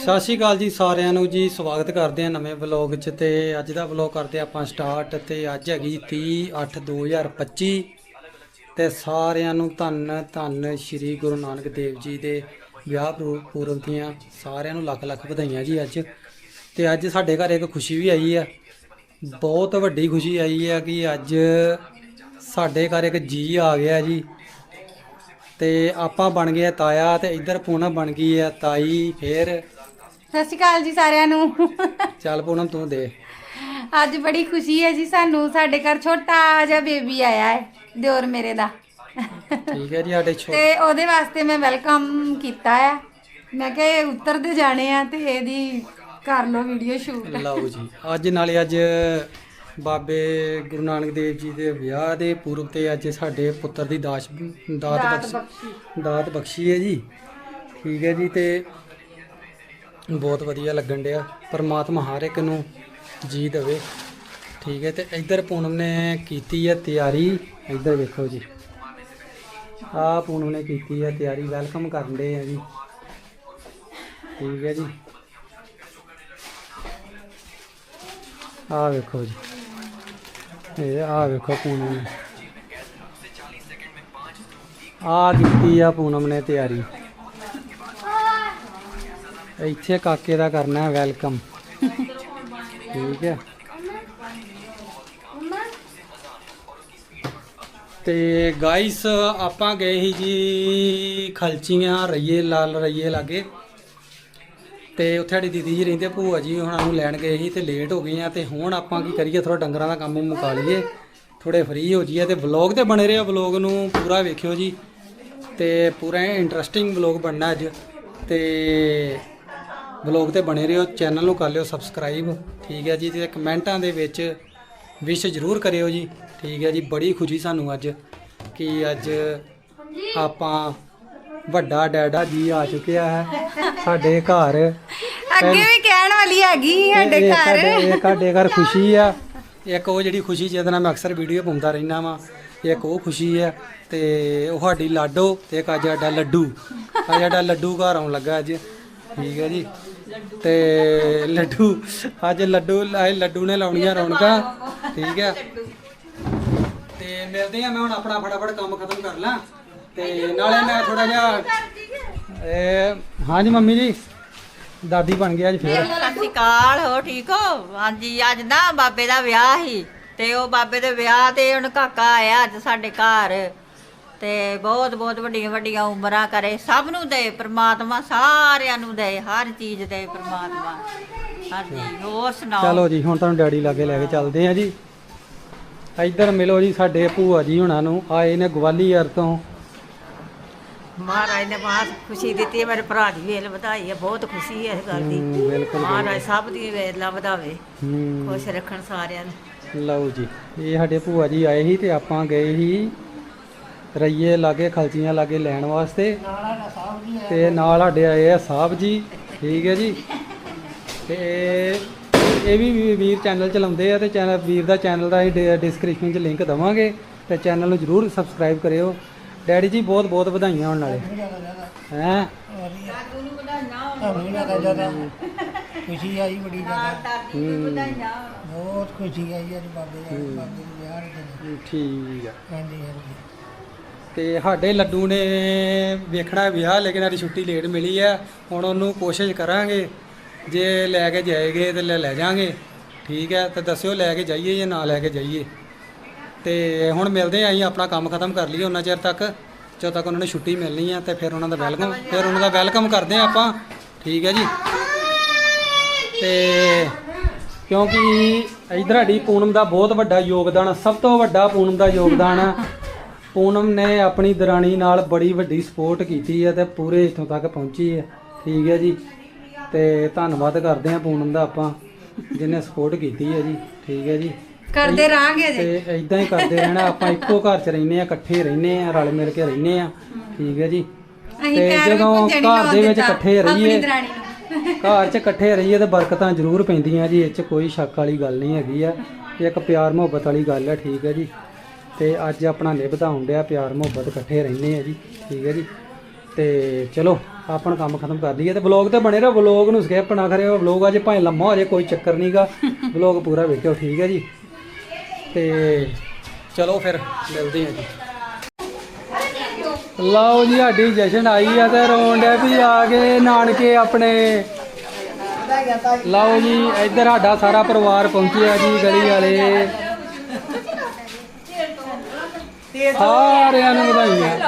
ਸਤਿ ਸ਼੍ਰੀ ਅਕਾਲ ਜੀ ਸਾਰਿਆਂ ਨੂੰ ਜੀ, ਸਵਾਗਤ ਕਰਦੇ ਹਾਂ ਨਵੇਂ ਵਲੌਗ 'ਚ ਤੇ ਅੱਜ ਦਾ ਵਲੌਗ ਕਰਦੇ ਆਪਾਂ ਸਟਾਰਟ ਤੇ ਅੱਜ ਹੈਗੀ 30 8 2025 ਤੇ ਸਾਰਿਆਂ ਨੂੰ ਧੰਨ ਧੰਨ ਸ਼੍ਰੀ ਗੁਰੂ ਨਾਨਕ ਦੇਵ ਜੀ ਦੇ ਵਿਆਹ ਪੁਰ- ਦੀਆਂ ਸਾਰਿਆਂ ਨੂੰ ਲੱਖ ਲੱਖ ਵਧਾਈਆਂ ਜੀ ਅੱਜ ਤੇ ਅੱਜ ਸਾਡੇ ਘਰ ਇੱਕ ਖੁਸ਼ੀ ਵੀ ਆਈ ਆ, ਬਹੁਤ ਵੱਡੀ ਖੁਸ਼ੀ ਆਈ ਆ ਕਿ ਅੱਜ ਸਾਡੇ ਘਰ ਇੱਕ ਜੀ ਆ ਗਿਆ ਜੀ ਤੇ ਆਪਾਂ ਬਣ ਗਏ ਆ ਤਾਇਆ ਤੇ ਇੱਧਰ ਪੂਨਮ ਬਣ ਗਈ ਆ ਤਾਈ ਫੇਰ। ਸਤਿ ਸ਼੍ਰੀ ਅਕਾਲ ਜੀ ਸਾਰਿਆਂ ਨੂੰ। ਚੱਲ ਪੂਨਮ ਤੂੰ ਦੇ। ਅੱਜ ਬੜੀ ਖੁਸ਼ੀ ਹੈ ਜੀ ਸਾਨੂੰ ਸਾਡੇ ਘਰ ਛੋਟਾ ਜਿਹਾ ਬੇਬੀ ਆਇਆ ਹੈ ਦਿਓਰ ਮੇਰੇ ਦਾ। ਠੀਕ ਹੈ ਜੀ ਸਾਡੇ ਛੋ ਤੇ ਉਹਦੇ ਵਾਸਤੇ ਮੈਂ ਵੈਲਕਮ ਕੀਤਾ ਹੈ। ਮੈਂ ਕਿਹਾ ਇਹ ਉੱਤਰਦੇ ਜਾਣੇ ਆ ਤੇ ਇਹਦੀ ਕਰ ਲਓ ਵੀਡੀਓ ਸ਼ੂਟ। ਲਓ ਜੀ ਅੱਜ ਨਾਲੇ ਅੱਜ ਬਾਬੇ ਗੁਰੂ ਨਾਨਕ ਦੇਵ ਜੀ ਦੇ ਵਿਆਹ ਦੇ ਪੂਰਬ ਤੇ ਅੱਜ ਸਾਡੇ ਪੁੱਤਰ ਦੀ ਦਾਸ ਦਾਤ ਬਖਸ਼ੀ। ਦਾਤ ਬਖਸ਼ੀ ਹੈ ਜੀ। ਠੀਕ ਹੈ ਜੀ ਤੇ ਬਹੁਤ ਵਧੀਆ ਲੱਗਣ ਡਿਆ। ਪਰਮਾਤਮਾ ਹਰ ਇੱਕ ਨੂੰ ਜੀ ਦੇਵੇ। ਠੀਕ ਹੈ ਤੇ ਇੱਧਰ ਪੂਨਮ ਨੇ ਕੀਤੀ ਹੈ ਤਿਆਰੀ। ਇੱਧਰ ਵੇਖੋ ਜੀ। ਆ ਪੂਨਮ ਨੇ ਕੀਤੀ ਹੈ ਤਿਆਰੀ। ਵੈਲਕਮ ਕਰਨ ਦੇ ਆ ਜੀ। ਠੀਕ ਹੈ ਜੀ। ਆ ਵੇਖੋ ਜੀ। ਇਹ ਆ ਵੇਖੋ ਪੂਨਮ ਨੇ। ਆ ਕੀਤੀ ਆ ਪੂਨਮ ਨੇ ਤਿਆਰੀ। ਇੱਥੇ ਕਾਕੇ ਦਾ ਕਰਨਾ ਹੈ ਵੈਲਕਮ। ਠੀਕ ਹੈ। ਤੇ ਗਾਇਸ ਆਪਾਂ ਗਏ ਸੀ ਜੀ ਖਲਚੀਆਂ ਰਈਏ, ਲਾਲ ਰਈਏ ਲਾਗੇ। ਤੇ ਉੱਥੇ ਸਾਡੀ ਦੀਦੀ ਜੀ ਰਹਿੰਦੇ ਭੂਆ ਜੀ ਹੁਣ ਨੂੰ ਲੈਣ ਗਏ ਸੀ ਤੇ ਲੇਟ ਹੋ ਗਏ ਆ ਤੇ ਹੁਣ ਆਪਾਂ ਕੀ ਕਰੀਏ ਥੋੜਾ ਡੰਗਰਾਂ ਦਾ ਕੰਮ ਮੁਕਾ ਲਈਏ। ਥੋੜੇ ਫ੍ਰੀ ਹੋ ਜਾਈਏ ਤੇ ਵਲੌਗ ਤੇ ਬਣੇ ਰਿਹਾ ਵਲੌਗ ਨੂੰ ਪੂਰਾ ਵੇਖਿਓ ਜੀ। ਤੇ ਪੂਰਾ ਇੰਟਰਸਟਿੰਗ ਵਲੌਗ ਬਣਨਾ ਅੱਜ। ਤੇ ਵਲੌਗ ਤੇ ਬਣੇ ਰਹੋ ਚੈਨਲ ਨੂੰ ਕਰ ਲਿਓ ਸਬਸਕ੍ਰਾਈਬ ਠੀਕ ਹੈ ਜੀ, ਤੇ ਕਮੈਂਟਾਂ ਦੇ ਵਿੱਚ ਵਿਸ਼ ਜ਼ਰੂਰ ਕਰਿਓ ਜੀ। ਠੀਕ ਹੈ ਜੀ, ਬੜੀ ਖੁਸ਼ੀ ਸਾਨੂੰ ਅੱਜ ਕਿ ਅੱਜ ਆਪਾਂ ਵੱਡਾ ਡੈਡਾ ਜੀ ਆ ਚੁੱਕਿਆ ਹੈ। ਸਾਡੇ ਘਰ ਅੱਗੇ ਵੀ ਕਹਿਣ ਵਾਲੀ ਹੈਗੀ ਸਾਡੇ ਘਰ। ਇਹ ਸਾਡੇ ਘਰ ਖੁਸ਼ੀ ਆ। ਇੱਕ ਉਹ ਜਿਹੜੀ ਖੁਸ਼ੀ ਜਿਹਦੇ ਨਾਲ ਮੈਂ ਅਕਸਰ ਵੀਡੀਓ ਪਾਉਂਦਾ ਰਹਿਣਾ ਵਾਂ ਇੱਕ ਉਹ ਖੁਸ਼ੀ ਆ ਤੇ ਉਹ ਸਾਡੀ ਲਾਡੋ ਤੇ ਇੱਕ ਅੱਜ ਸਾਡਾ ਲੱਡੂ। ਅੱਜ ਸਾਡਾ ਲੱਡੂ ਘਰ ਆਉਣ ਲੱਗਾ ਅੱਜ। ਠੀਕ ਹੈ ਜੀ। ਤੇ ਲੱਡੂ ਅੱਜ ਲੱਡੂ ਅੱਜ ਲੱਡੂ ਨੇ ਲਾਉਣੀਆਂ ਰੌਣਕਾਂ। ਠੀਕ ਹੈ ਤੇ ਮਿਲਦੇ ਆ ਮੈਂ ਹੁਣ ਆਪਣਾ ਫਟਾਫਟ ਕੰਮ ਖਤਮ ਕਰ ਲਾਂ। ਤੇ ਨਾਲੇ ਮੈਂ ਥੋੜਾ ਜਿਹਾ ਇਹ ਹਾਂਜੀ ਮੰਮੀ ਜੀ ਦਾਦੀ ਬਣ ਗਿਆ ਅੱਜ ਫੇਰ। ਸਤਿ ਸ਼੍ਰੀ ਅਕਾਲ ਹੋ ਠੀਕ ਹੋ? ਹਾਂਜੀ ਅੱਜ ਨਾ ਬਾਬੇ ਦਾ ਵਿਆਹ ਸੀ ਤੇ ਉਹ ਬਾਬੇ ਦੇ ਵਿਆਹ ਤੇ ਹੁਣ ਕਾਕਾ ਆਇਆ ਅੱਜ ਸਾਡੇ ਘਰ ਤੇ ਬਹੁਤ ਬਹੁਤ ਵੱਡੀਆਂ ਵੱਡੀਆਂ ਉਮਰਾਂ ਕਰੇ। ਸਭ ਨੂੰ ਦੇ ਪ੍ਰਮਾਤਮਾ ਸਾਰਿਆਂ ਨੂੰ ਦੇ ਹਰ ਚੀਜ਼ ਦੇ ਪ੍ਰਮਾਤਮਾ। ਹਾਂਜੀ ਹੋਰ ਸੁਣਾਓ? ਚਲੋ ਜੀ ਹੁਣ ਤੁਹਾਨੂੰ ਡੈਡੀ ਲਾਗੇ ਲੈ ਕੇ ਚੱਲਦੇ ਆ ਜੀ। ਇੱਧਰ ਮਿਲੋ ਜੀ ਸਾਡੇ ਭੂਆ ਜੀ ਹੁਣਾਂ ਨੂੰ। ਆਏ ਨੇ ਗਵਾਲੀਅਰ ਤੋਂ। ਮਹਾਰਾਜ ਨੇ ਬਹੁਤ ਖੁਸ਼ੀ ਦਿੱਤੀ ਹੈ ਮੇਰੇ ਭਰਾ ਦੀ ਵੇਲ ਵਧਾਈ ਹੈ ਬਹੁਤ ਖੁਸ਼ੀ ਹੈ ਇਸ ਗੱਲ ਦੀ। ਬਿਲਕੁਲ ਮਹਾਰਾਜ ਸਭ ਦੀ ਵੇਲਾਂ ਵਧਾਵੇ ਹੂੰ। ਖੁਸ਼ ਰੱਖਣ ਸਾਰਿਆਂ ਨੂੰ। ਲਓ ਜੀ ਇਹ ਸਾਡੇ ਭੂਆ ਜੀ ਆਏ ਸੀ ਤੇ ਆਪਾਂ ਗਏ ਸੀ ਰਈਏ ਲਾਗੇ ਖਲਚੀਆਂ ਲਾਗੇ ਲੈਣ ਵਾਸਤੇ। ਤੇ ਨਾਲ ਸਾਡੇ ਆਏ ਆ ਸਾਹਿਬ ਜੀ ਠੀਕ ਹੈ ਜੀ। ਤੇ ਇਹ ਵੀ ਵੀ- ਵੀਰ ਚੈਨਲ ਚਲਾਉਂਦੇ ਆ ਤੇ ਚੈਨਲ ਵੀਰ ਦਾ ਚੈਨਲ ਦਾ ਡਿਸਕ੍ਰਿਪਸ਼ਨ 'ਚ ਲਿੰਕ ਦਵਾਂਗੇ। ਤੇ ਚੈਨਲ ਨੂੰ ਜਰੂਰ ਸਬਸਕ੍ਰਾਈਬ ਕਰਿਓ। ਡੈਡੀ ਜੀ ਬਹੁਤ ਬਹੁਤ ਵਧਾਈਆਂ ਹੋਣ ਨਾਲੇ। ਹੈਂ? ਖੁਸ਼ੀ ਆਈ ਬੜੀ ਜ਼ਿਆਦਾ। ਹੂੰ, ਬਹੁਤ ਖੁਸ਼ੀ ਆਈ ਅੱਜ ਬਾਬੇ ਦਾ ਬਾਬੇ ਦੇ ਵਿਆਹ ਦੇ ਠੀਕ ਆ। ਹਾਂਜੀ ਹਾਂਜੀ। ਤੇ ਸਾਡੇ ਲੱਡੂ ਨੇ ਵੇਖਣਾ ਵਿਆਹ ਲੇਕਿਨ ਸਾਡੀ ਛੁੱਟੀ ਲੇਟ ਮਿਲੀ ਆ ਹੁਣ ਉਹਨੂੰ ਕੋਸ਼ਿਸ਼ ਕਰਾਂਗੇ ਜੇ ਲੈ ਕੇ ਜਾਏਗੇ ਤੇ ਲੈ ਲੈ ਜਾਾਂਗੇ। ਠੀਕ ਹੈ ਤੇ ਦੱਸਿਓ ਲੈ ਕੇ ਜਾਈਏ ਜਾਂ ਨਾ ਲੈ ਕੇ ਜਾਈਏ? ਤੇ ਹੁਣ ਮਿਲਦੇ ਆਂ ਅਸੀਂ ਆਪਣਾ ਕੰਮ ਖਤਮ ਕਰ ਲਈਏ ਉਹਨਾਂ ਚਿਰ ਤੱਕ। ਜਦੋਂ ਤੱਕ ਉਹਨਾਂ ਨੂੰ ਛੁੱਟੀ ਮਿਲਣੀ ਆ ਤੇ ਫਿਰ ਉਹਨਾਂ ਦਾ ਵੈਲਕਮ, ਫਿਰ ਉਹਨਾਂ ਦਾ ਵੈਲਕਮ ਕਰਦੇ ਆ ਆਪਾਂ। ਠੀਕ ਹੈ ਜੀ। ਤੇ ਕਿਉਂਕਿ ਇਧਰ ਸਾਡੀ ਪੂਨਮ ਦਾ ਬਹੁਤ ਵੱਡਾ ਯੋਗਦਾਨ ਸਭ ਤੋਂ ਵੱਡਾ ਪੂਨਮ ਦਾ ਯੋਗਦਾਨ ਆ। ਪੂਨਮ ਨੇ ਆਪਣੀ ਦਰਾਣੀ ਨਾਲ ਬੜੀ ਵੱਡੀ ਸਪੋਰਟ ਕੀਤੀ ਹੈ ਤੇ ਪੂਰੇ ਇੱਥੋਂ ਤੱਕ ਪਹੁੰਚੀ ਹੈ ਠੀਕ ਹੈ ਜੀ। ਤੇ ਧੰਨਵਾਦ ਕਰਦੇ ਆ ਪੂਨਮ ਦਾ ਆਪਾਂ, ਜਿਹਨੇ ਸਪੋਰਟ ਕੀਤੀ ਹੈ ਜੀ। ਠੀਕ ਹੈ ਜੀ। ਕਰਦੇ ਰਹਾਂਗੇ ਜੀ। ਤੇ ਇਦਾਂ ਹੀ ਕਰਦੇ ਰਹਿਣਾ ਆਪਾਂ ਇੱਕੋ ਘਰ 'ਚ ਰਹਿੰਦੇ ਆ ਇਕੱਠੇ ਰਹਿੰਦੇ ਆ ਰਲ ਮਿਲ ਕੇ ਰਹਿੰਦੇ ਆ ਠੀਕ ਹੈ ਜੀ। ਤੇ ਜਦੋਂ ਘਰ ਦੇ ਵਿੱਚ ਇਕੱਠੇ ਰਹੀਏ ਘਰ 'ਚ ਇਕੱਠੇ ਰਹੀਏ ਤੇ ਬਰਕਤਾਂ ਜ਼ਰੂਰ ਪੈਂਦੀਆਂ ਜੀ ਇਹ 'ਚ ਕੋਈ ਸ਼ੱਕ ਵਾਲੀ ਗੱਲ ਨਹੀਂ ਹੈਗੀ ਆ। ਇੱਕ ਪਿਆਰ ਮੁਹੱਬਤ ਵਾਲੀ ਗੱਲ ਹੈ ਠੀਕ ਹੈ ਜੀ। ਤੇ ਅੱਜ ਆਪਣਾ ਨਿਭਦਾ ਡਿਆ ਪਿਆਰ ਮੁਹੱਬਤ ਇਕੱਠੇ ਰਹਿੰਦੇ ਆ ਜੀ ਠੀਕ ਹੈ ਜੀ। ਤੇ ਤੇ ਚਲੋ ਆਪਣਾ ਕੰਮ ਖਤਮ ਕਰ ਲਈਏ ਤੇ ਵਲੌਗ ਤੇ ਬਣੇ ਰਹੋ ਵਲੌਗ ਨੂੰ ਸਕਿਪ ਨਾ ਕਰਿਓ। ਵਲੌਗ ਅੱਜ ਭਾਵੇਂ ਲੰਮਾ ਹੋ ਜਾਏ ਕੋਈ ਚੱਕਰ ਨਹੀਂਗਾ ਵਲੌਗ ਪੂਰਾ ਵੇਖਿਓ ਠੀਕ ਹੈ ਜੀ। ਤੇ ਚਲੋ ਫਿਰ ਮਿਲਦੇ ਹਾਂ ਜੀ। ਲਓ ਜੀ, ਸਾਡੀ ਜਸ਼ਨ ਆਈ ਆ ਤੇ ਰੋਣ ਡਿਆ ਵੀ ਆ ਗਏ ਨਾਨਕੇ ਆਪਣੇ। ਲਓ ਜੀ, ਇੱਧਰ ਸਾਡਾ ਸਾਰਾ ਪਰਿਵਾਰ ਪਹੁੰਚਿਆ ਜੀ ਗਲੀ ਵਾਲੇ। ਸਾਰਿਆਂ ਨੂੰ ਵਧਾਈਆਂ।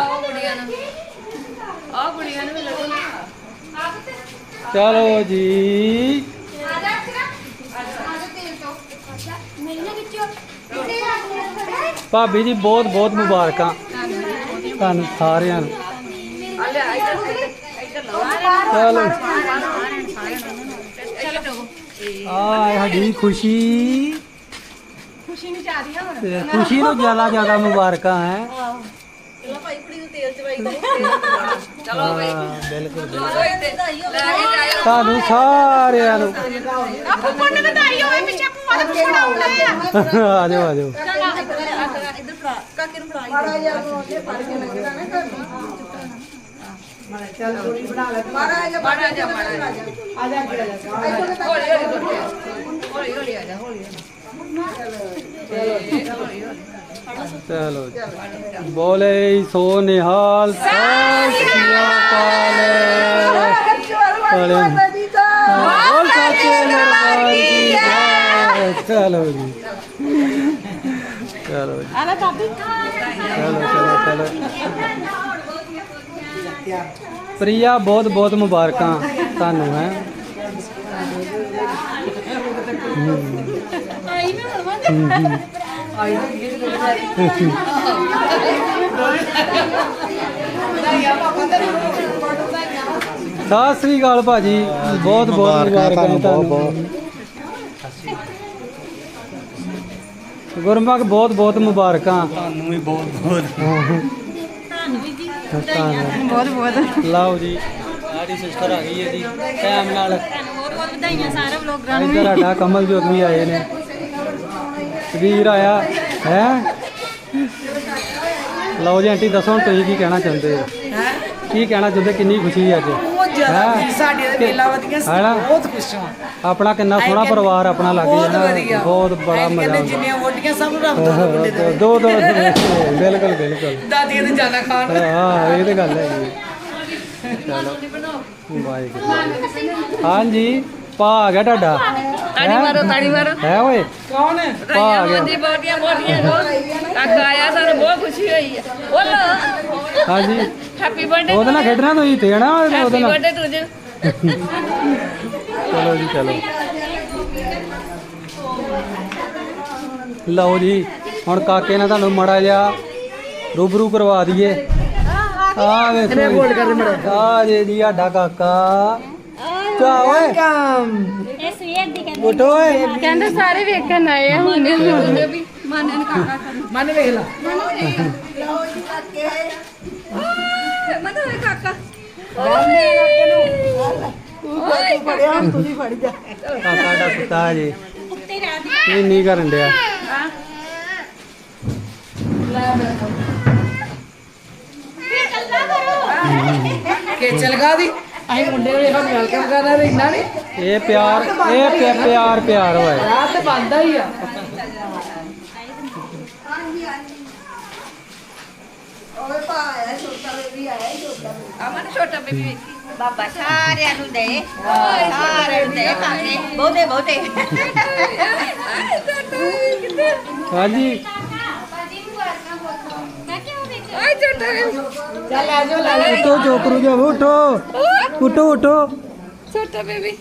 ਚਲੋ ਜੀ। ਭਾਬੀ ਜੀ, ਬਹੁਤ ਬਹੁਤ ਮੁਬਾਰਕਾਂ। ਤੁਹਾਨੂੰ ਸਾਰਿਆਂ ਨੂੰ। ਚਲੋ। ਆ ਸਾਡੀ ਖੁਸ਼ੀ। ਖੁਸ਼ੀ ਨੂੰ ਜ਼ਿਆਦਾ ਖੁਸ਼ੀ ਨੂੰ ਜ਼ਿਆਦਾ ਜ਼ਿਆਦਾ ਮੁਬਾਰਕਾਂ ਹੈ। ਚਲੋ ਭਾਈ ਕੁੜੀ ਨੂੰ ਤੇਲ ਚਵਾਈ ਚਲੋ ਭਾਈ ਬਿਲਕੁਲ ਬਿਲਕੁਲ। ਤੁਹਾਨੂੰ ਸਾਰਿਆਂ ਨੂੰ ਆ ਜਾਓ ਆ ਜਾਓ ਚਲੋ ਜੀ। ਬੋਲੇ ਸੋ ਨਿਹਾਲ ਸਤਿ ਸ੍ਰੀ ਅਕਾਲ। ਬੋਲੇ ਬੋਲ ਸੱਚੇ ਦਰਬਾਰ ਕੀ ਜੈ ਚਲੋ ਜੀ ਚਲੋ ਜੀ। ਚਲੋ ਚਲੋ ਚਲੋ। ਪ੍ਰਿਆ ਬਹੁਤ ਬਹੁਤ ਮੁਬਾਰਕਾਂ ਤੁਹਾਨੂੰ ਹੈ। ਸਤਿ ਸ੍ਰੀ ਅਕਾਲ ਭਾਜੀ ਬਹੁਤ ਬਹੁਤ ਮੁਬਾਰਕਾਂ ਤੁਹਾਨੂੰ। ਗੁਰਮੁਖ ਬਹੁਤ ਬਹੁਤ ਮੁਬਾਰਕਾਂ। ਤੁਹਾਨੂੰ ਵੀ ਬਹੁਤ ਬਹੁਤ। ਤੁਹਾਨੂੰ ਬਹੁਤ ਬਹੁਤ। ਲਓ ਜੀ ਸਾਡੀ ਸਿਸਟਰ ਆ ਗਈ ਹੈ ਜੀ ਟਾਈਮ ਨਾਲ। ਬਹੁਤ ਬਹੁਤ ਵਧਾਈਆਂ ਸਾਰੇ ਵਲੋਗਰਾਂ ਇੱਧਰ ਸਾਡਾ ਕਮਲ ਜੋਤ ਵੀ ਆਏ ਨੇ। ਵੀਰ ਆਇਆ ਹੈ? ਲਓ ਜੀ ਆਂਟੀ ਦੱਸੋ ਹੁਣ ਤੁਸੀਂ ਕੀ ਕਹਿਣਾ ਚਾਹੁੰਦੇ ਹੋ? ਕੀ ਕਹਿਣਾ ਚਾਹੁੰਦੇ ਕਿੰਨੀ ਖੁਸ਼ੀ ਹੈ ਅੱਜ? ਜ਼ਿਆਦਾ ਹੈਂ? ਖੁਸ਼ੀ, ਸਾਡੇ ਦੇ ਮੇਲਾ ਵਧੀਆ ਸੀ ਹੈਨਾ? ਬਹੁਤ ਖੁਸ਼ ਹਾਂ। ਆਪਣਾ ਕਿੰਨਾ ਸੋਹਣਾ ਪਰਿਵਾਰ ਆਪਣਾ ਲੱਗ ਬਹੁਤ ਬਹੁਤ ਬੜਾ ਅਸੀਂ ਮਜ਼ਾ ਕਹਿੰਦੇ ਆਉਂਦਾ। ਜਿੰਨੀਆਂ ਵੋਟੀਆਂ ਸਭ ਨੂੰ ਰੱਬ ਦੋ ਦੋ ਮੁੰਡੇ ਦੇ ਦੋ ਦੋ। ਬਿਲਕੁਲ ਬਿਲਕੁਲ। ਦਾਦੀਆਂ ਤੇ ਜਾਣਾ ਖਾਣ। ਹਾਂ ਇਹ ਤੇ ਗੱਲ ਹੈ ਜੀ। ਚਲੋ। ਵਾਹਿਗੁਰੂ। ਹਾਂਜੀ ਭਾ ਆ ਗਿਆ ਤੁਹਾਡਾ। ਤਾੜੀ ਮਾਰੋ ਤਾੜੀ ਮਾਰੋ। ਹੈ ਓਏ? ਕੌਣ ਹੈ? ਭਾ ਆ ਗਿਆ ਬਹੁਤੀਆਂ ਬਹੁਤੀਆਂ ਕਾਕਾ ਆਇਆ ਸਾਨੂੰ ਬਹੁਤ ਖੁਸ਼ੀ ਹੋਈ। ਹੈ ਬੋਲੋ। ਹਾਂਜੀ। ਹੈਪੀ ਬਰਥਡੇ ਉਹਦੇ ਨਾਲ ਖੇਡਣਾ ਤੁਸੀਂ ਤੇ ਨਾ ਉਹਦੇ ਹੈਪੀ ਨਾਲ। ਬਰਥਡੇ ਤੁਝੇ ਚਲੋ ਜੀ ਚਲੋ। ਲਓ ਜੀ ਹੁਣ ਕਾਕੇ ਨੇ ਤੁਹਾਨੂੰ ਮੜਾ ਜਿਹਾ ਰੂਬਰੂ ਕਰਵਾ ਦਈਏ। ਆ ਵੇਖੋ ਬੋਲ ਕਰਦੇ ਮੜਾ ਆ ਜੇ ਜੀ ਸਾਡਾ ਕਾਕਾ। ਚਾ ਓਏ। ਉਠੋ ਓਏ। ਕਹਿੰਦੇ ਸਾਰੇ ਵੇਖਣ ਆਏ ਆ। ਹੁਣ ਮਨ ਵੇਖ ਲਾ। ਕਾਕਾ। ਸਾਡਾ ਸੁੱਤਾ ਜੀ। ਇਹ ਨਹੀਂ ਕਰਨ ਡਿਆ? ਕਿ ਚਲਗਾ ਦੀ? ਅਸੀਂ ਮੁੰਡੇ ਨੂੰ ਇਹੋ ਵੈਲਕਮ ਕਰਨਾ ਤੇ ਇੰਨਾ ਨਹੀਂ ਇਹ ਪਿਆਰ ਇਹ ਪਿਆ- ਪਿਆਰ ਪਿਆਰ ਹੋਏ ਰਾਤ ਬੰਦਾ ਹੀ ਆ। ਅਮਨ ਛੋਟਾ ਬੇਬੀ ਬਾਬਾ ਸਾਰਿਆਂ ਨੂੰ ਦੇ। ਸਾਰਿਆਂ ਨੂੰ ਦੇ। ਕਾਕੇ ਬਹੁਤੇ ਬਹੁਤੇ। ਹਾਂਜੀ। ਓਏ ਛੋਟਾ ਚੱਲ ਆ ਜਾਓ ਲਾ ਲੈ ਉਠੋ ਚੋਕਰੂ ਜਾ ਉਠੋ। ਉਠੋ ਉਠੋ। ਛੋਟਾ ਬੇਬੀ।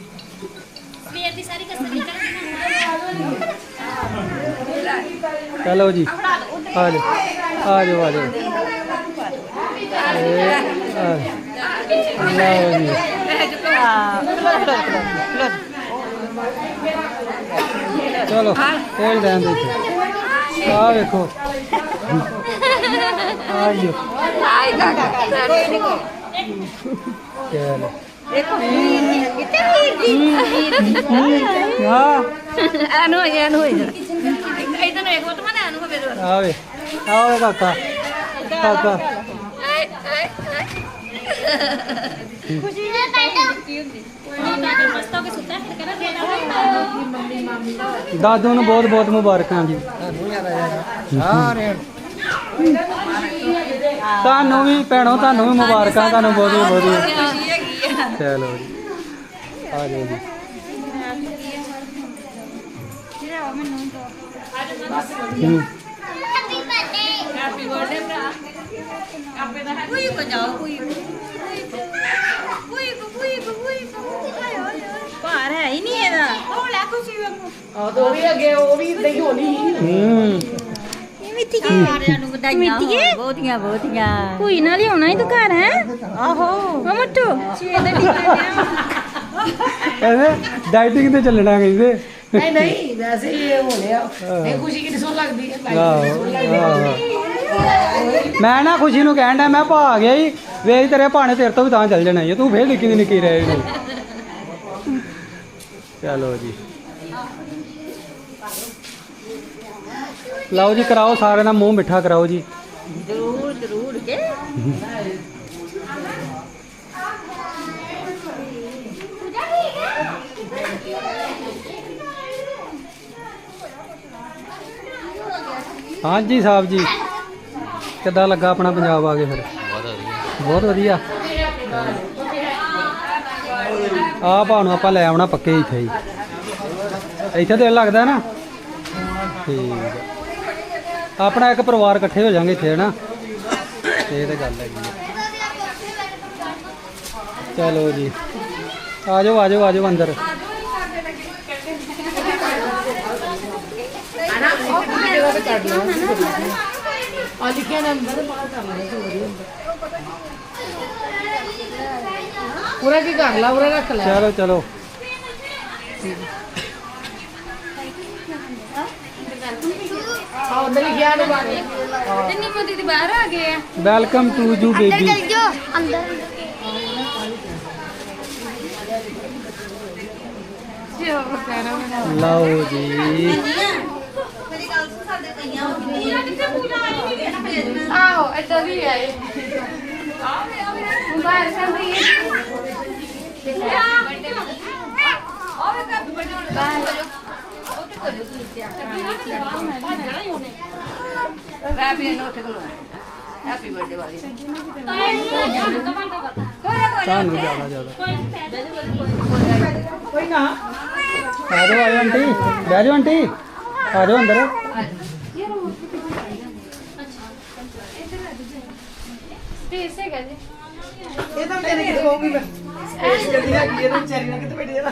ਚਲੋ ਲਓ ਜੀ ਚਲੋ ਖੇਡ ਲੈਣ ਦੇ ਆ ਵੇਖੋ। ਆਇਓ ਹਾਈ ਕਾਕਾ ਚਲੋ। ਆ ਐਨ ਹੋਈ ਐਨ ਹੋਈ ਇਦਾਂ ਨੂੰ ਇੱਕ ਵਾਰ ਮੈਂ ਐਨ ਹੋਵੇ ਆਵੇ ਆਵੇ ਕਾਕਾ। ਕਾਕਾ। ਦਾਦੂ ਨੂੰ ਬਹੁਤ ਬਹੁਤ ਮੁਬਾਰਕਾਂ ਜੀ। ਸਾਰੇ ਤੁਹਾਨੂੰ ਵੀ ਭੈਣੋ ਤੁਹਾਨੂੰ ਵੀ ਮੁਬਾਰਕਾਂ ਤੁਹਾਨੂੰ ਬਹੁਤੀਆਂ ਬਹੁਤੀਆਂ ਚਲੋ ਜੀ। ਆ ਜਾਓ ਜੀ। ਹੂੰ। ਕੋਈ ਕੋ ਜਾਓ ਕੋਈ ਕੋਈ ਉਹ ਲੈ ਖੁਸ਼ੀ ਵਾਂਗੂ ਆ ਤਾਂ ਵੀ ਅੱਗੇ ਉਹ ਵੀ ਇਦਾਂ ਹੀ ਹੋਣੀ ਹੂੰ। ਇਹ ਮਿੱਠੀ ਕੀ ਸਾਰਿਆਂ ਨੂੰ ਵਧਾਈਆਂ ਹੋਣ, ਬਹੁਤੀਆਂ ਬਹੁਤੀਆਂ। ਕੋਈ ਨਾ ਲਿਆਉਣਾ ਹੀ ਤੂੰ ਘਰ ਹੈ? ਆਹੋ। ਉਹ ਮੱਟੂ। ਸਵੇਰ ਦੇ ਟੀਕੇ ਲਿਆ ਕਹਿੰਦੇ ਡਾਈਟਿੰਗ ਤੇ ਚੱਲਣਾ ਕਹਿੰਦੇ? ਨਹੀਂ ਨਹੀਂ ਵੈਸੇ ਹੀ ਇਹ ਹੋ। ਲਿਆ ਇਹ ਖੁਸ਼ੀ ਕਿੰਨੀ ਸੋਹਣੀ ਲੱਗਦੀ ਹੈ ਆਹੋ ਆਹੋ। ਮੈਂ ਨਾ ਖੁਸ਼ੀ ਨੂੰ ਕਹਿਣ ਡਿਆ ਮੈਂ ਭਾ ਆ ਗਿਆ ਹੀ ਵੇਖ ਤੇਰੇ ਭਾਣੇ ਤੇਰੇ ਤੋਂ ਵੀ ਤਾਂ ਚੱਲ ਜਾਣਾ ਤੂੰ ਫੇਰ ਨਿੱਕੀ ਦੀ ਨਿੱਕੀ ਰਹਿ ਗਈ ਚਲੋ ਜੀ। ਲਓ ਜੀ ਕਰਾਓ ਸਾਰਿਆਂ ਦਾ ਮੂੰਹ ਮਿੱਠਾ ਕਰਾਓ ਜੀ। ਜ਼ਰੂਰ ਜ਼ਰੂਰ ਕੇ। ਹਾਂਜੀ ਸਾਹਿਬ ਜੀ ਕਿੱਦਾਂ ਲੱਗਾ ਆਪਣਾ ਪੰਜਾਬ ਆ ਕੇ ਫਿਰ? ਬਹੁਤ ਵਧੀਆ। ਆ ਭਾ ਨੂੰ ਆਪਾਂ ਲੈ ਆਉਣਾ ਪੱਕੇ ਇੱਥੇ ਹੀ। ਇੱਥੇ ਦਿਲ ਲੱਗਦਾ ਨਾ। ਠੀਕ ਆ। ਆਪਣਾ ਇੱਕ ਪਰਿਵਾਰ ਇਕੱਠੇ ਹੋ ਜਾਾਂਗੇ ਇੱਥੇ ਨਾ ਇਹ ਤਾਂ ਗੱਲ ਹੈਗੀ ਚਲੋ ਜੀ। ਆ ਜਾਓ ਆ ਜਾਓ ਆ ਜਾਓ ਅੰਦਰ। ਆ ਲਿਖਿਆ ਨੰਬਰ ਬਾਹਰ ਕਰ ਲੈ ਪੂਰਾ ਕੀ ਕਰ ਲਾ ਪੂਰਾ ਰੱਖ ਲੈ। ਚਲੋ ਚਲੋ। ਆ ਉਧਰ ਲਿਖਿਆ ਨੇ। ਬਾਹਰ ਤੇ ਨਿੰਮੋ ਦੀਦੀ ਬਾਹਰ ਆ ਗਏ ਆ। ਵੈਲਕਮ ਟੂ ਯੂ ਬੇਬੀ ਲਓ ਜੀ। ਆਹੋ ਇੱਦਾਂ ਵੀ ਆਏ। ਸੰਦੀ ਤੁਹਾਨੂੰ ਜ਼ਿਆਦਾ ਜ਼ਿਆਦਾ ਕੋਈ ਨਾ ਆ ਜਾਓ ਆ ਜਾਓ ਆਂਟੀ ਬਹਿ ਜਾਓ ਆਂਟੀ ਆ ਜਾਓ ਅੰਦਰ ਸਪੇਸ ਹੈਗਾ ਜੀ ਇਹ ਤਾਂ ਮੇਰੇ ਕਿਤੇ ਹੋਊਗੀ ਮੈਂ ਇਸ ਜਲਦੀ ਹੈਗੀ ਇਹਦੇ ਵਿਚਾਰੀ ਨਾਲ ਕਿਤੇ ਬੈਠੀ ਜਾਣਾ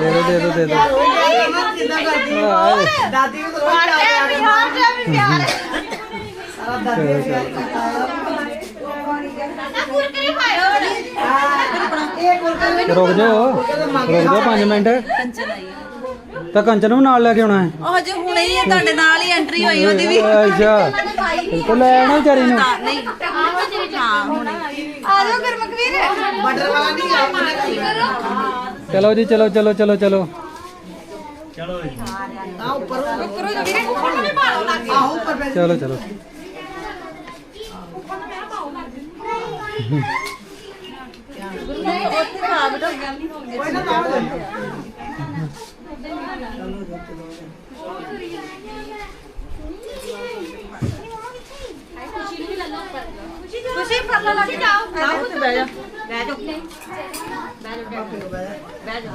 ਦੇ ਦੋ ਦੇ ਦੋ ਦੇ। ਦੋ ਆਏ। ਦਾਦੀ ਨੂੰ। ਰੋਜ਼ ਚਲੋ, ਚਲੋ। ਰੁਕ ਜਾਓ। ਰੁਕ ਜਾਓ 5 ਮਿੰਟ। ਤਾਂ ਕੰਚਨ ਨੂੰ ਨਾਲ ਲੈ ਕੇ ਆਉਣਾ ਹੈ। ਉਹ ਜੇ ਹੁਣੇ ਹੀ ਆ ਤੁਹਾਡੇ ਨਾਲ ਹੀ ਐਂਟਰੀ ਹੋਈ ਉਹਦੀ ਵੀ। ਅੱਛਾ। ਬਿਲਕੁਲ ਲੈ ਆਉਣਾ ਵਿਚਾਰੀ ਨੂੰ। ਨਹੀਂ। ਹਾਂ ਹੁਣੇ। ਆ ਜਾਓ ਗੁਰਮੁਖਵੀਰ ਬਟਰ ਵਾਲਾ ਨਹੀਂ ਆ ਉਹਨੇ ਕਰ ਚਲੋ। ਜੀ ਚਲੋ ਚਲੋ ਚਲੋ ਚਲੋ। ਆ ਉੱਪਰ ਉੱਪਰ ਪੈ ਚਲੋ ਚਲੋ। ਕੋਈ ਨਾ ਤਾਂ ਹੋ ਜਾਏ। ਖੁਸ਼ੀ ਫਰਲਾ ਲੱਗ ਜਾਓ। ਆਓ ਤੇ ਬਹਿ ਜਾ। ਬਹਿ ਜਾ।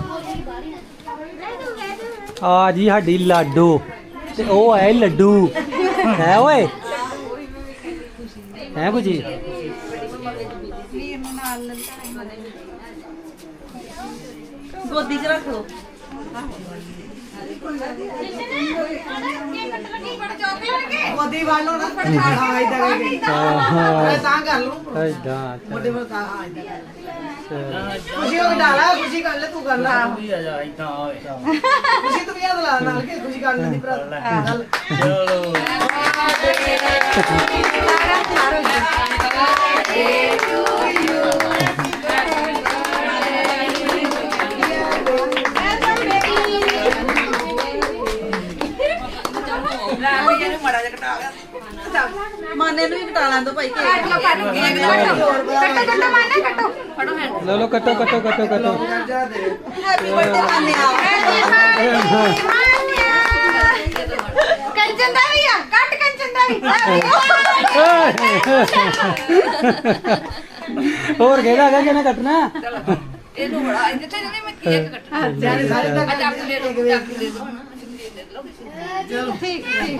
ਆ ਜੀ ਸਾਡੀ ਲਾਡੋ ਤੇ ਉਹ ਹੈ ਲੱਡੂ। ਹੈ ਓਏ? ਹੈ ਕੁਝ ਗੋਦੀ 'ਚ ਰੱਖ ਲਓ। ਉਹਦੀ ਵਾਲੋ ਨਾ ਹਾਂ। ਇਦਾਂ ਕਰਕੇ ਹਾਂ ਤਾਂ ਕਰ ਲੂੰ ਐਦਾਂ ਵੱਡੇ ਵੱਡੇ ਤਾਂ ਇਦਾਂ ਖੁਸ਼ੀ ਹੋ ਡਾਲਾ ਖੁਸ਼ੀ ਕਰ ਲੈ ਤੂੰ ਕਰ ਲੈ। ਵੀ ਆ ਜਾ ਇਦਾਂ ਹੋਏ ਖੁਸ਼ੀ ਤੂੰ ਵੀ ਹੱਥ ਲਾ ਨਾਲ ਕੇ ਖੁਸ਼ੀ ਕਰ ਲੈਂਦੀ ਭਰਾ। ਚੱਲ। ਚਲੋ। ਮਾਨੇ ਨੂੰ ਵੀ ਕਟਾ ਲਾਂ ਦੋ ਭਾਈ ਕੇ ਕੱਟੋ ਕੱਟੋ ਮਾਨਾ ਕੱਟੋ ਲੋ ਲੋ ਕੱਟੋ ਕੱਟੋ ਕੱਟੋ। ਕੱਟੋ ਜਾ ਦੇ ਹੈਪੀ ਬਰਥਡੇ ਮਾਨਿਆ ਕੰਚਨ ਦਾ ਵੀ ਆ ਕੱਟ ਕੰਚਨ ਦਾ ਵੀ। ਹੋਰ ਕਿਹਦਾ ਹੈਗਾ ਕਿਹਨੇ ਕੱਟਣਾ? ਇਹਨੂੰ ਬੜਾ ਜਿੱਥੇ ਜਿਹਨੇ ਮੈਂ ਕੇਕ ਕੱਟਣਾ। ਜਾਨੇ ਸਾਰੇ ਤਾਂ ਅੱਜ ਆਪ ਦੇ ਦੋ ਚੱਕ ਦੇ ਦੋ। ਠੀਕ ਠੀਕ।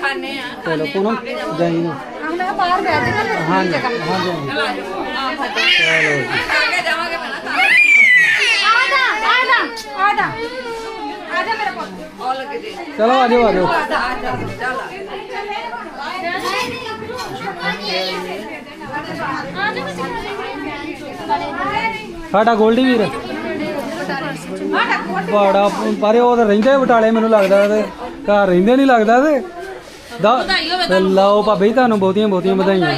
ਖਾਣੇ ਆ ਚਲੋ ਪੂਨਮ ਜਾਈ ਨਾ। ਆਹ ਬਾਹਰ ਬੈਠ ਜਾ ਫਿਰ ਹਾਂ ਜੀ ਹਾਂ ਜੀ ਚਲੋ ਜੀ ਖਾ ਕੇ ਜਾਵਾਂਗੇ ਪਹਿਲਾਂ ਆ ਜਾ ਆ ਜਾ ਆ ਜਾ ਆ ਜਾ ਮੇਰੇ ਕੋਲ। ਉਹ ਲੱਗੇ ਦੇ ਚਲੋ ਆ ਜਾਓ ਆ ਜਾਓ ਆ। ਜਾ ਆ ਜਾ ਚੱਲ ਆ। ਸਾਡਾ ਗੋਲਡੀ ਵੀਰ। ਬੜਾ ਪਰੇ ਉਹ ਤਾਂ ਰਹਿੰਦੇ ਬਟਾਲੇ ਮੈਨੂੰ ਲੱਗਦਾ ਤੇ ਘਰ ਰਹਿੰਦੇ ਨਹੀਂ ਲੱਗਦਾ ਤੇ। ਦਾ ਤੇ ਲਓ ਭਾਬੀ ਤੁਹਾਨੂੰ ਬਹੁਤੀਆਂ ਬਹੁਤੀਆਂ ਵਧਾਈਆਂ।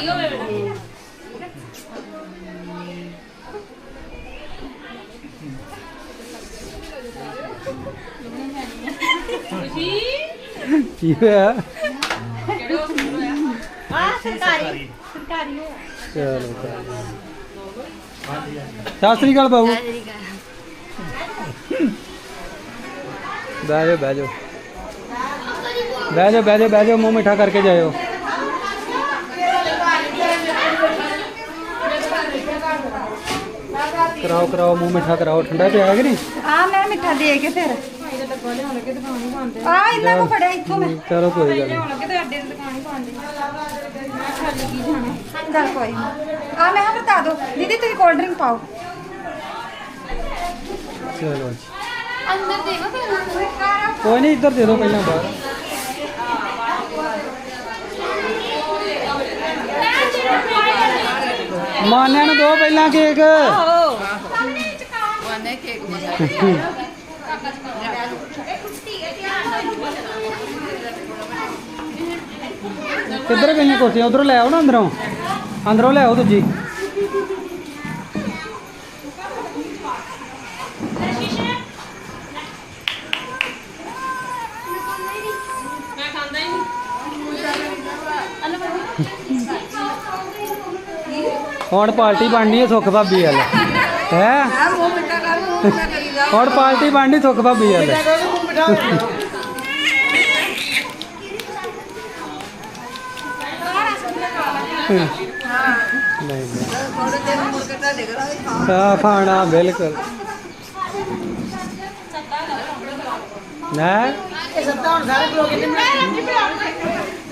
ਕੀ ਹੋਇਆ? ਆ ਸਰਕਾਰੀ। ਚਲੋ ਸਤਿ ਸ੍ਰੀ ਅਕਾਲ ਬਾਬੂ। ਬਹਿ ਜਾਓ ਬਹਿ ਜਾਓ। ਬਹਿ ਜਾਓ ਬਹਿ ਜਾਓ ਬਹਿ ਜਾਓ ਮੂੰਹ ਮਿੱਠਾ ਕਰਕੇ ਜਾਇਓ। ਕਰਾਓ ਕਰਾਓ ਮੂੰਹ ਮਿੱਠਾ ਕਰਾਓ। ਠੰਡਾ ਪਿਆ ਕਿ ਨਹੀਂ? ਆ ਮੈਂ ਮਿੱਠਾ ਦੇ ਕੇ ਫਿਰ। ਆ ਇਹਨਾਂ ਫੜਿਆ ਇੱਥੋਂ ਮੈਂ। ਚਲੋ ਕੋਈ ਗੱਲ ਨਹੀਂ। ਕੋਈ। ਆ ਮੈਂ ਕਿਹਾ ਬਤਾ ਦੋ ਦੀਦੀ ਤੁਸੀਂ ਕੋਲਡ ਡਰਿੰਕ ਪਾਓ। ਚਲੋ ਜੀ। ਅੰਦਰ ਦੇਵਾ ਫਿਰ ਕੋਈ ਨਹੀਂ, ਇੱਧਰ ਦੇ ਦਿਓ ਪਹਿਲਾਂ ਬਾਹਰ। ਮਾਨਿਆਂ ਨੂੰ ਦੋ ਪਹਿਲਾਂ ਕੇਕ। ਮਾਨੇ ਕੇਕ ਮੰਗਾਇਆ ਕਿੱਧਰ ਗਈਆਂ ਕੁਰਸੀਆਂ? ਉਧਰੋਂ ਲੈ ਆਓ ਨਾ ਅੰਦਰੋਂ। ਅੰਦਰੋਂ ਲੈ ਆਓ ਦੂਜੀ। ਹੁਣ ਪਾਰਟੀ ਬਣਨੀ ਹੈ ਸੁੱਖ ਭਾਬੀ ਵਾਲ। ਹੈ? ਹੁਣ ਪਾਰਟੀ ਬਣਨੀ ਸੁੱਖ ਭਾਬੀ ਵਾਲ। ਨਹੀਂ ਨਹੀਂ ਸਾਫ਼ ਆਣਾ ਬਿਲਕੁਲ। ਨਾ ਇਹ ਸੱਤਾ ਹੁਣ ਸਾਰੇ ਬਲੌਗ ਇਹਨੇ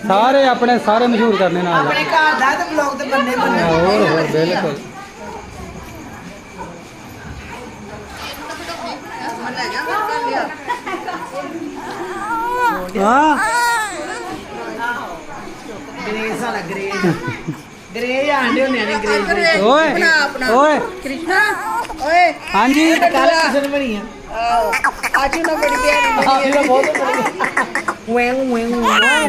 ਸਾਰੇ ਆਪਣੇ ਸਾਰੇ ਮਸ਼ਹੂਰ ਕਰਨੇ ਨਾਲ ਆਪਣੇ ਘਰ ਦਾ ਤੇ ਬਲੌਗ ਤੇ ਬੰਨੇ ਬੰਨੇ ਹੋਰ ਹੋਰ ਬਿਲਕੁਲ। ਹਾਂ। ਗ੍ਰੇਸ ਵਾਲਾ ਗ੍ਰੇਸ ਗ੍ਰੇਸ ਆਂਡੇ ਹੁੰਦੇ ਨੇ ਗ੍ਰੇਸ ਓਏ ਓਏ। ਕ੍ਰਿਸ਼ਨਾ ਓਏ। ਹਾਂਜੀ। ਕੱਲ ਕਿਸਨ ਬਣੀ ਆ। ਅੱਜ ਨਾ ਬੜੀ ਪਿਆਰੀ ਆਹ ਇਹਦਾ ਬਹੁਤ ਬਣੀ ਵੈਂ ਵੈਂ ਵੈਂ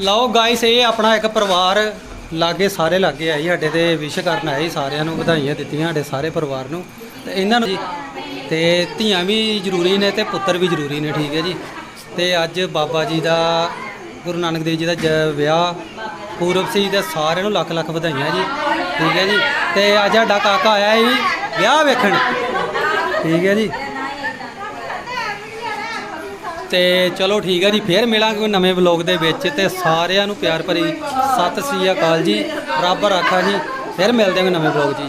ਲਓ ਗਾਇਸ ਇਹ ਆਪਣਾ ਇੱਕ ਪਰਿਵਾਰ ਲਾਗੇ ਸਾਰੇ ਲਾਗੇ ਆਏ ਸਾਡੇ ਤੇ ਵਿਸ਼ ਕਰਨ ਆਏ ਸੀ, ਸਾਰਿਆਂ ਨੂੰ ਵਧਾਈਆਂ ਦਿੱਤੀਆਂ ਸਾਡੇ ਸਾਰੇ ਪਰਿਵਾਰ ਨੂੰ। ਤੇ ਇਹਨਾਂ ਨੂੰ ਜੀ ਤੇ ਧੀਆਂ ਵੀ ਜ਼ਰੂਰੀ ਨੇ ਤੇ ਪੁੱਤਰ ਵੀ ਜ਼ਰੂਰੀ ਨੇ ਠੀਕ ਹੈ ਜੀ। ਤੇ ਅੱਜ ਬਾਬਾ ਜੀ ਦਾ ਗੁਰੂ ਨਾਨਕ ਦੇਵ ਜੀ ਦਾ ਜ- ਵਿਆਹ ਪੂਰਬ ਸੀ ਤੇ ਸਾਰਿਆਂ ਨੂੰ ਲੱਖ ਲੱਖ ਵਧਾਈਆਂ ਜੀ ਠੀਕ ਹੈ ਜੀ। ਤੇ ਅੱਜ ਸਾਡਾ ਕਾਕਾ ਆਇਆ ਜੀ ਵਿਆਹ ਵੇਖਣ। ਠੀਕ ਹੈ ਜੀ। ਤੇ ਚਲੋ ਠੀਕ ਹੈ ਜੀ, ਫੇਰ ਮਿਲਾਂਗੇ ਕੋਈ ਨਵੇਂ ਵਲੌਗ ਦੇ ਵਿੱਚ ਤੇ ਸਾਰਿਆਂ ਨੂੰ ਪਿਆਰ ਭਰੀ ਸਤਿ ਸ੍ਰੀ ਅਕਾਲ ਜੀ। ਰੱਬ ਰਾਖਾ ਜੀ, ਫਿਰ ਮਿਲਦੇ ਹਾਂ ਕੋਈ ਨਵੇਂ ਵਲੌਗ ਜੀ।